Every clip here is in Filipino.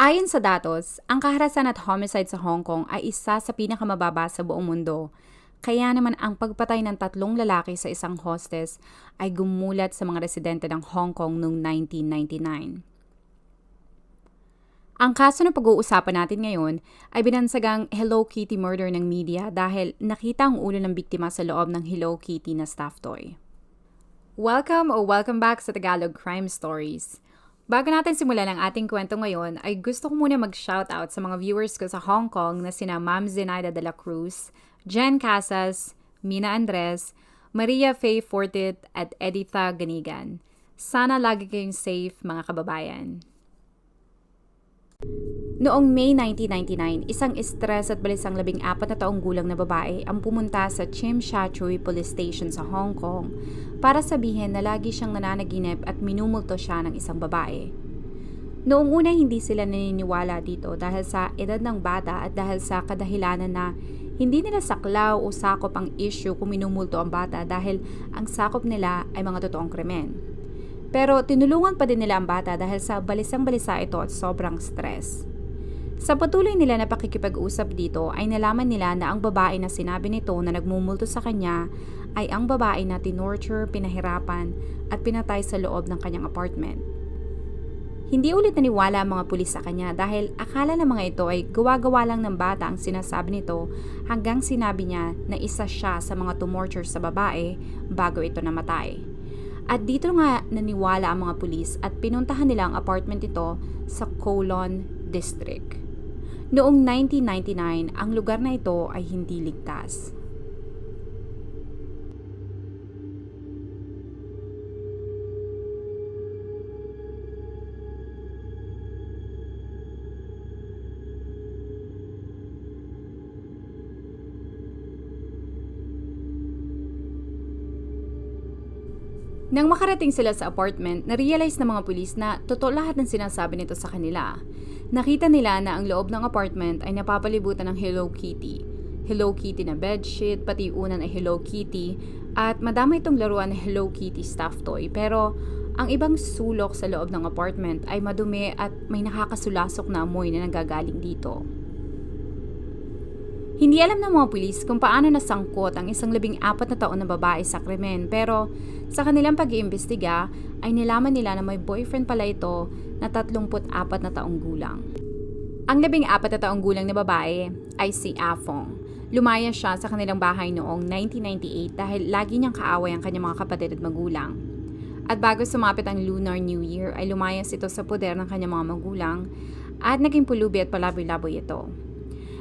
Ayon sa datos, ang kaharasan at homicide sa Hong Kong ay isa sa pinakamababa sa buong mundo. Kaya naman ang pagpatay ng tatlong lalaki sa isang hostess ay gumulat sa mga residente ng Hong Kong noong 1999. Ang kaso na pag-uusapan natin ngayon ay binansagang Hello Kitty murder ng media dahil nakita ang ulo ng biktima sa loob ng Hello Kitty na staff toy. Welcome o welcome back sa Tagalog Crime Stories. Bago natin simulan ang ating kwento ngayon, ay gusto ko muna mag-shoutout sa mga viewers ko sa Hong Kong na sina Ma'am Zenaida de la Cruz, Jen Casas, Mina Andres, Maria Faye Fortit at Editha Ganigan. Sana lagi kayong safe mga kababayan. Noong May 1999, isang stress at balisang labing apat na taong gulang na babae ang pumunta sa Chim Sha Tsui Police Station sa Hong Kong para sabihin na lagi siyang nananaginip at minumulto siya ng isang babae. Noong una hindi sila naniniwala dito dahil sa edad ng bata at dahil sa kadahilanan na hindi nila saklaw o sakop ang issue kung minumulto ang bata dahil ang sakop nila ay mga totoong krimen. Pero tinulungan pa din nila ang bata dahil sa balisang balisa ito at sobrang stress. Sa patuloy nila na pakikipag-usap dito ay nalaman nila na ang babae na sinabi nito na nagmumulto sa kanya ay ang babae na tinorture, pinahirapan at pinatay sa loob ng kanyang apartment. Hindi ulit naniwala ang mga pulis sa kanya dahil akala ng mga ito ay gawa-gawa lang ng bata ang sinasabi nito hanggang sinabi niya na isa siya sa mga tumorture sa babae bago ito namatay. At dito nga naniwala ang mga pulis at pinuntahan nila ang apartment ito sa Colon District. Noong 1999, ang lugar na ito ay hindi ligtas. Nang makarating sila sa apartment, na-realize ng mga pulis na totoo lahat ng sinasabi nito sa kanila. Nakita nila na ang loob ng apartment ay napapalibutan ng Hello Kitty. Hello Kitty na bedsheet, pati unan ay Hello Kitty, at madama itong laruan na Hello Kitty stuffed toy. Pero ang ibang sulok sa loob ng apartment ay madumi at may nakakasulasok na amoy na nagagaling dito. Hindi alam ng mga pulis kung paano nasangkot ang isang labing apat na taon na babae sa krimen pero sa kanilang pag-iimbestiga ay nilaman nila na may boyfriend pala ito na 34 na taong gulang. Ang labing apat na taong gulang na babae ay si Afong. Lumaya siya sa kanilang bahay noong 1998 dahil lagi niyang kaaway ang kanyang mga kapatid at magulang. At bago sumapit ang Lunar New Year ay lumayas ito sa poder ng kanyang mga magulang at naging pulubi at palaboy-laboy ito.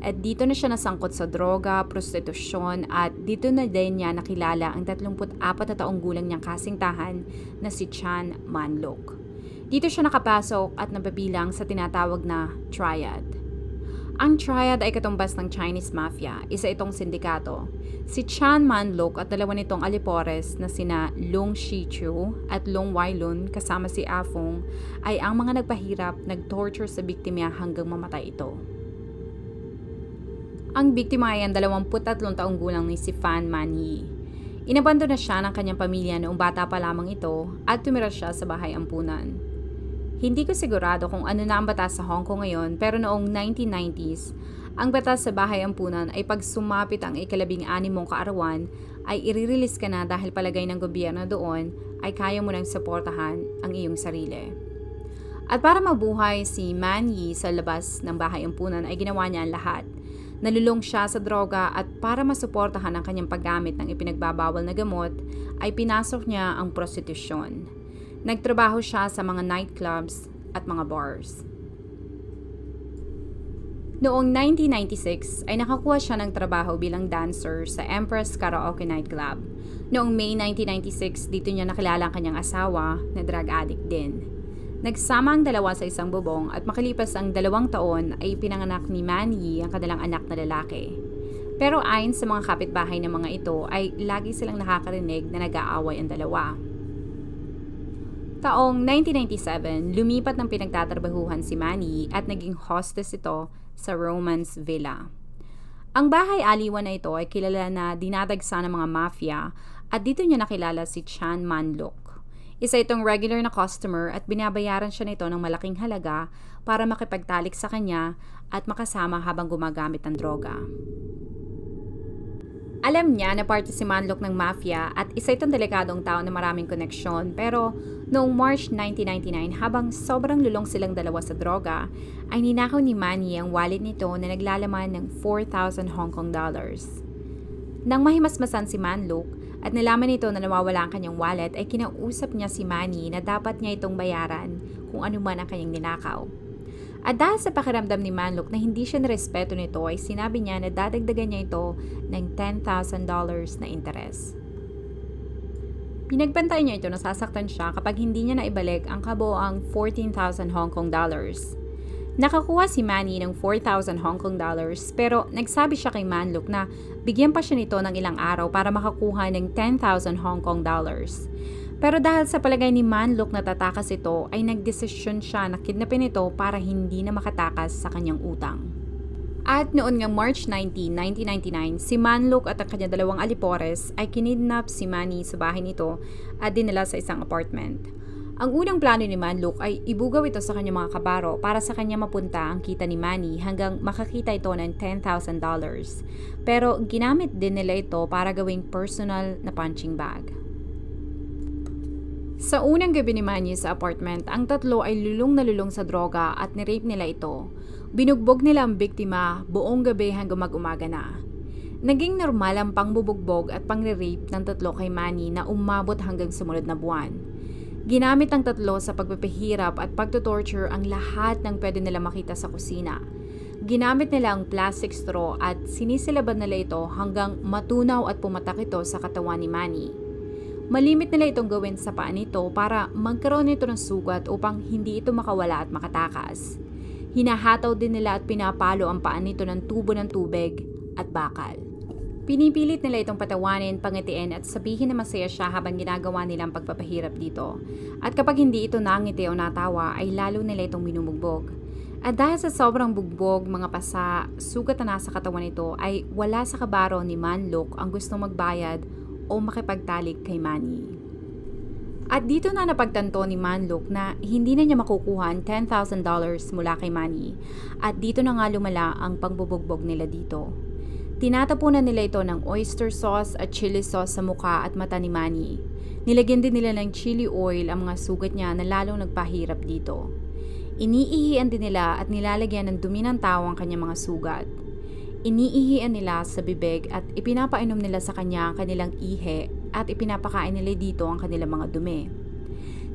At dito na siya nasangkot sa droga, prostitusyon at dito na din niya nakilala ang 34 na taong gulang niyang kasingtahan na si Chan Manlok. Dito siya nakapasok at nababilang sa tinatawag na triad. Ang triad ay katumbas ng Chinese Mafia, isa itong sindikato. Si Chan Manlok at dalawa nitong alipores na sina Long Shichu at Long Wailun kasama si Afong ay ang mga nagpahirap, nagtorture sa biktima hanggang mamatay ito. Ang biktima ay ang 23 taong gulang ni si Fan Manyi. Inabando na siya ng kanyang pamilya noong bata pa lamang ito at tumira siya sa bahay ampunan. Hindi ko sigurado kung ano na ang batas sa Hong Kong ngayon pero noong 1990s, ang batas sa bahay ampunan ay pag sumapit ang ikalabing anim mong kaarawan ay iririlis ka na dahil palagay ng gobyerno doon ay kaya mo nang suportahan ang iyong sarili. At para mabuhay si Man Yi sa labas ng bahay ampunan ay ginawa niya ang lahat – Nalulong siya sa droga at para masuportahan ang kanyang paggamit ng ipinagbabawal na gamot, ay pinasok niya ang prostitusyon. Nagtrabaho siya sa mga nightclubs at mga bars. Noong 1996 ay nakakuha siya ng trabaho bilang dancer sa Empress Karaoke Nightclub. Noong May 1996, dito niya nakilala ang kanyang asawa na drug addict din. Nagsama ang dalawa sa isang bubong at makalipas ang dalawang taon ay pinanganak ni Manny ang kanilang anak na lalaki. Pero ayon sa mga kapitbahay ng mga ito ay lagi silang nakakarinig na nag-aaway ang dalawa. Taong 1997, lumipat ng pinagtatrabahuhan si Manny at naging hostess ito sa Romance Villa. Ang bahay aliwan na ito ay kilala na dinadagsa ng mga mafia at dito niya nakilala si Chan Manlok Isa itong regular na customer at binabayaran siya nito ng malaking halaga para makipagtalik sa kanya at makasama habang gumagamit ng droga. Alam niya na parte si Manlok ng mafia at isa itong delikadong tao na maraming koneksyon pero noong March 1999 habang sobrang lulong silang dalawa sa droga ay ninakaw ni Manny ang wallet nito na naglalaman ng 4,000 Hong Kong dollars. Nang mahimasmasan si Manlok at nalaman nito na nawawala ang kanyang wallet ay kinausap niya si Manny na dapat niya itong bayaran kung ano man ang kanyang ninakaw. At dahil sa pakiramdam ni Manlok na hindi siya narespeto nito ay sinabi niya na dadagdagan niya ito ng $10,000 na interes. Pinagbantay niya ito na sasaktan siya kapag hindi niya naibalik ang kabuoang 14,000 Hong Kong dollars. Nakakuha si Manny ng 4,000 Hong Kong dollars pero nagsabi siya kay Manlok na bigyan pa siya nito ng ilang araw para makakuha ng 10,000 Hong Kong dollars. Pero dahil sa palagay ni Manlok na tatakas ito, ay nagdesisyon siya na kidnapin ito para hindi na makatakas sa kanyang utang. At noon nga March 19, 1999, si Manlok at ang kanyang dalawang alipores ay kinidnap si Manny sa bahay nito at dinala sa isang apartment. Ang unang plano ni Manlok ay ibugaw ito sa kanyang mga kabaro para sa kanya mapunta ang kita ni Manny hanggang makakita ito ng $10,000. Pero ginamit din nila ito para gawing personal na punching bag. Sa unang gabi ni Manny sa apartment, ang tatlo ay lulong na lulong sa droga at nirape nila ito. Binugbog nila ang biktima buong gabi hanggang mag-umaga na. Naging normal ang pangbubugbog at pangre-rape ng tatlo kay Manny na umabot hanggang sumunod na buwan. Ginamit ng tatlo sa pagpapahirap at pagtutorture ang lahat ng pwede nila makita sa kusina. Ginamit nila ang plastic straw at sinisilaban nila ito hanggang matunaw at pumatak ito sa katawan ni Manny. Malimit nila itong gawin sa paa nito para magkaroon nito ng sugat upang hindi ito makawala at makatakas. Hinahataw din nila at pinapalo ang paa nito ng tubo ng tubig at bakal. Pinipilit nila itong patawanin, pangitiin at sabihin na masaya siya habang ginagawa nila ang pagpapahirap dito. At kapag hindi ito nangiti o natawa ay lalo nila itong minumugbog. At dahil sa sobrang bugbog, mga pasa, sugat na nasa katawan nito ay wala sa kabaro ni Manlok ang gustong magbayad o makipagtalik kay Manny. At dito na napagtanto ni Manlok na hindi na niya makukuha ang $10,000 mula kay Manny at dito na nga lumala ang pangbubugbog nila dito. Tinatapunan nila ito ng oyster sauce at chili sauce sa muka at mata ni Manny. Nilagyan din nila ng chili oil ang mga sugat niya na lalong nagpahirap dito. Iniihian din nila at nilalagyan ng dumi ng tao ang kanyang mga sugat. Iniihian nila sa bibig at ipinapainom nila sa kanya ang kanilang ihe at ipinapakain nila dito ang kanilang mga dumi.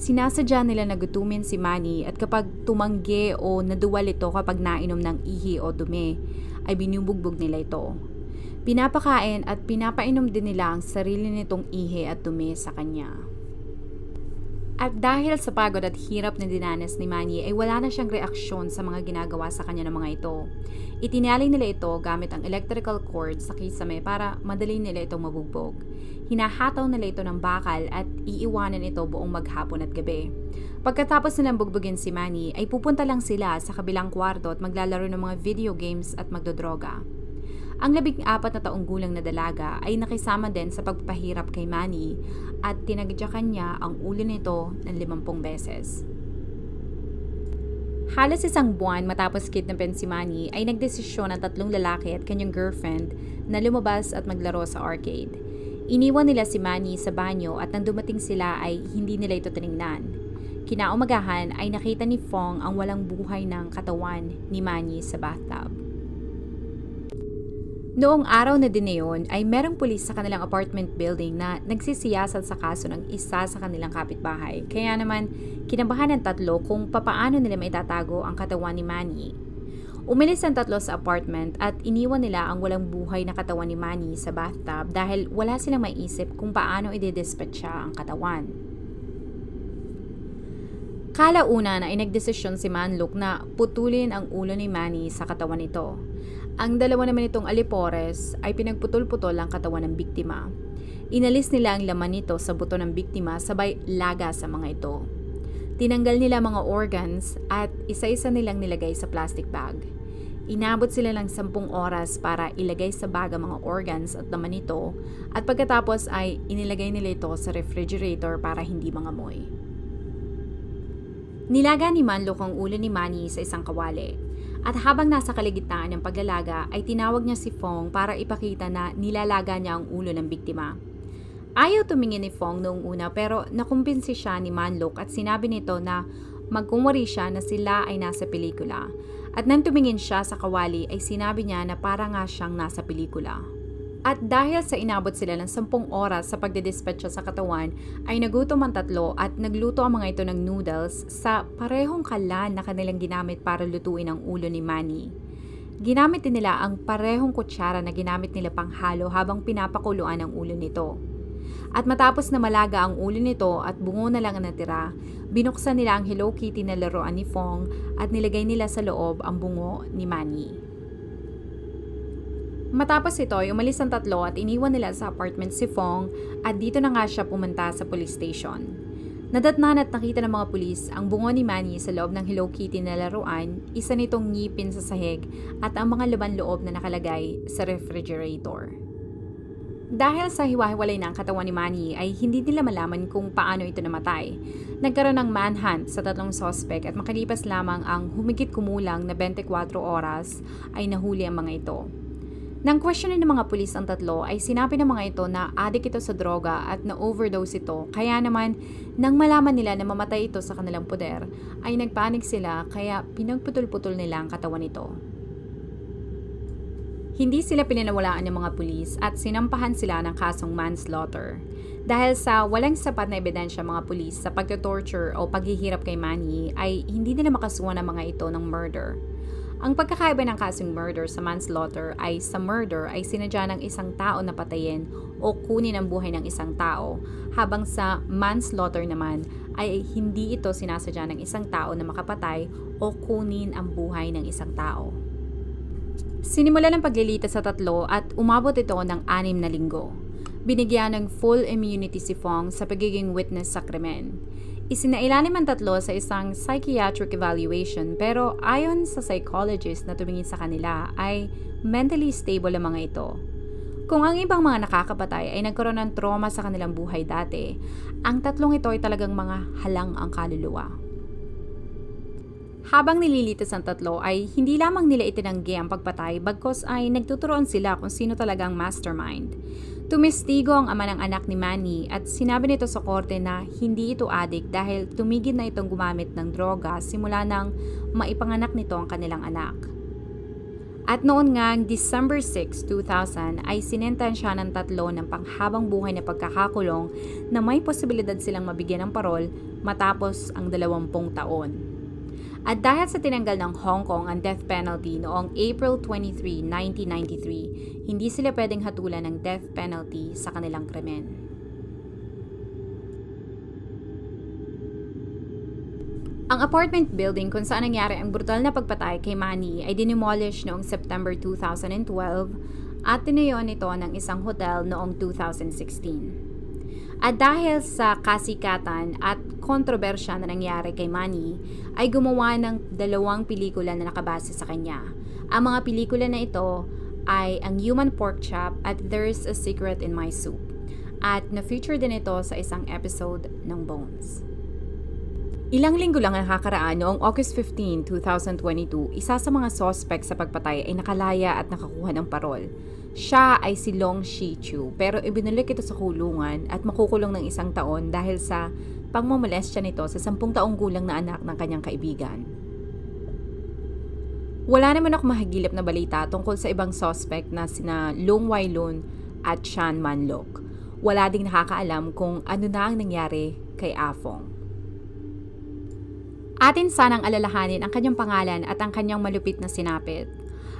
Sinasadya nila na gutumin si Manny at kapag tumanggi o naduwal ito kapag nainom ng ihi o dumi, ay binubugbog nila ito. Pinapakain at pinapainom din nila ang sarili nitong ihe at dumi sa kanya. At dahil sa pagod at hirap na dinanas ni Manny ay wala na siyang reaksyon sa mga ginagawa sa kanya ng mga ito. Itinali nila ito gamit ang electrical cord sa kisame para madali nila itong mabugbog. Hinahataw nila ito ng bakal at iiwanan ito buong maghapon at gabi. Pagkatapos nilang bugbugin si Manny ay pupunta lang sila sa kabilang kwarto at maglalaro ng mga video games at magdodroga. Ang labing apat na taong gulang na dalaga ay nakisama din sa pagpapahirap kay Manny at tinagjakan niya ang ulo nito ng limampung beses. Halos isang buwan matapos kidnapin si Manny ay nagdesisyon ang tatlong lalaki at kanyang girlfriend na lumabas at maglaro sa arcade. Iniwan nila si Manny sa banyo at nang dumating sila ay hindi nila ito tiningnan. Kinaumagahan ay nakita ni Fong ang walang buhay ng katawan ni Manny sa bathtub. Noong araw na din yun ay merong pulis sa kanilang apartment building na nagsisiyasat sa kaso ng isa sa kanilang kapitbahay. Kaya naman, kinabahan ng tatlo kung papaano nila maitatago ang katawan ni Manny. Umilis ang tatlo sa apartment at iniwan nila ang walang buhay na katawan ni Manny sa bathtub dahil wala silang maisip kung paano i-dispatcha ang katawan. Kalaunan ay nagdesisyon si Manluk na putulin ang ulo ni Manny sa katawan nito. Ang dalawa naman itong alipores ay pinagputol-putol ang katawan ng biktima. Inalis nila ang laman nito sa buto ng biktima sabay laga sa mga ito. Tinanggal nila mga organs at isa-isa nilang nilagay sa plastic bag. Inabot sila ng sampung oras para ilagay sa baga mga organs at laman nito at pagkatapos ay inilagay nila ito sa refrigerator para hindi mangamoy. Nilaga ni Manlok ang ulo ni Manny sa isang kawali. At habang nasa kaligitnaan ng paglalaga ay tinawag niya si Fong para ipakita na nilalaga niya ang ulo ng biktima. Ayaw tumingin ni Fong noong una pero nakumbinsi siya ni Manlok at sinabi nito na magkumwari siya na sila ay nasa pelikula. At nang tumingin siya sa kawali ay sinabi niya na para nga siyang nasa pelikula. At dahil sa inabot sila ng sampung oras sa pagdidispatcha sa katawan, ay nagutom ang tatlo at nagluto ang mga ito ng noodles sa parehong kalan na kanilang ginamit para lutuin ang ulo ni Manny. Ginamit din nila ang parehong kutsara na ginamit nila panghalo habang pinapakuluan ang ulo nito. At matapos na malaga ang ulo nito at bungo na lang ang natira, binuksan nila ang Hello Kitty na laruan ni Fong at nilagay nila sa loob ang bungo ni Manny. Matapos ito umalis ang tatlo at iniwan nila sa apartment si Fong at dito na nga siya pumunta sa police station. Nadatnan at nakita ng mga pulis ang bungo ni Manny sa loob ng Hello Kitty na laruan, isa nitong ngipin sa sahig at ang mga laban loob na nakalagay sa refrigerator. Dahil sa hiwa-hiwalay ng katawan ni Manny ay hindi nila malaman kung paano ito namatay. Nagkaroon ng manhunt sa tatlong suspect at makalipas lamang ang humigit kumulang na 24 oras ay nahuli ang mga ito. Nang questionin ng mga pulis ang tatlo ay sinabi ng mga ito na adik ito sa droga at na-overdose ito kaya naman nang malaman nila na mamatay ito sa kanilang poder ay nagpanik sila kaya pinagputol-putol nila ang katawan nito. Hindi sila pinanawalaan ng mga pulis at sinampahan sila ng kasong manslaughter. Dahil sa walang sapat na ebidensya mga pulis sa pagto-torture o paghihirap kay Manny ay hindi nila makasuhan ng mga ito ng murder. Ang pagkakaiba ng kasong murder sa manslaughter ay sa murder ay sinadya ng isang tao na patayin o kunin ang buhay ng isang tao, habang sa manslaughter naman ay hindi ito sinasadya ng isang tao na makapatay o kunin ang buhay ng isang tao. Sinimula ng paglilita sa tatlo at umabot ito ng anim na linggo. Binigyan ng full immunity si Fong sa pagiging witness sa krimen. Isinailalim ang tatlo sa isang psychiatric evaluation pero ayon sa psychologist na tumingin sa kanila ay mentally stable ang mga ito. Kung ang ibang mga nakakapatay ay nagkaroon ng trauma sa kanilang buhay dati, ang tatlong ito ay talagang mga halang ang kaluluwa. Habang nililitas ang tatlo ay hindi lamang nila itinanggi ang pagpatay bagkos ay nagtuturoan sila kung sino talagang mastermind. Tumestigo ang ama ng anak ni Manny at sinabi nito sa korte na hindi ito adik dahil tumigil na itong gumamit ng droga simula nang maipanganak nito ang kanilang anak. At noon nga, December 6, 2000, ay sinentensya ng tatlo ng panghabang buhay na pagkakakulong na may posibilidad silang mabigyan ng parol matapos ang 20 taon. At dahil sa tinanggal ng Hong Kong ang death penalty noong April 23, 1993, hindi sila pwedeng hatulan ng death penalty sa kanilang krimen. Ang apartment building kung saan nangyari ang brutal na pagpatay kay Manny ay dinemolish noong September 2012 at tinayon ito ng isang hotel noong 2016. At dahil sa kasikatan at kontrobersya na nangyari kay Manny, ay gumawa ng dalawang pelikula na nakabase sa kanya. Ang mga pelikula na ito ay ang Human Pork Chop at There's a Secret in My Soup. At na-feature din ito sa isang episode ng Bones. Ilang linggo lang ang nakakaraan noong August 15, 2022, isa sa mga suspect sa pagpatay ay nakalaya at nakakuha ng parol. Siya ay si Long Shi-chu pero ibinalik ito sa kulungan at makukulong ng isang taon dahil sa pangmamolestya nito sa sampung taong gulang na anak ng kanyang kaibigan. Wala naman ako mahagilap na balita tungkol sa ibang suspect na sina Long Wailun at Chan Manlok. Wala ding nakakaalam kung ano na ang nangyari kay Afong. Atin sanang alalahanin ang kanyang pangalan at ang kanyang malupit na sinapit.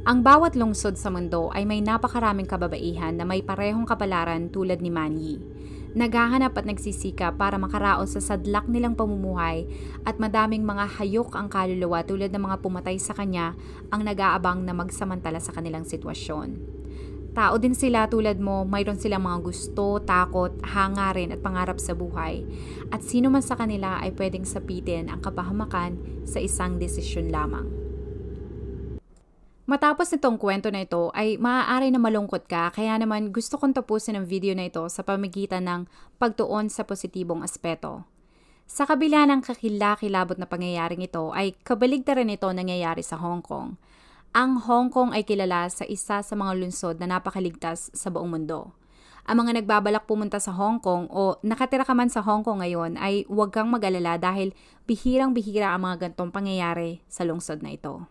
Ang bawat lungsod sa mundo ay may napakaraming kababaihan na may parehong kapalaran tulad ni Manyi. Naghahanap at nagsisika para makaraos sa sadlak nilang pamumuhay at madaming mga hayok ang kaluluwa tulad ng mga pumatay sa kanya ang nag-aabang na magsamantala sa kanilang sitwasyon. Tao din sila tulad mo, mayroon silang mga gusto, takot, hangarin at pangarap sa buhay. At sino man sa kanila ay pwedeng sapitin ang kapahamakan sa isang desisyon lamang. Matapos nitong kwento na ito ay maaari na malungkot ka kaya naman gusto kong tapusin ang video na ito sa pamagitan ng pagtuon sa positibong aspeto. Sa kabila ng kakilakilabot na pangyayaring ito ay kabaligtaran ito nangyayari sa Hong Kong. Ang Hong Kong ay kilala sa isa sa mga lungsod na napakaligtas sa buong mundo. Ang mga nagbabalak pumunta sa Hong Kong o nakatira ka man sa Hong Kong ngayon ay huwag kang mag-alala dahil bihirang-bihira ang mga gantong pangyayari sa lungsod na ito.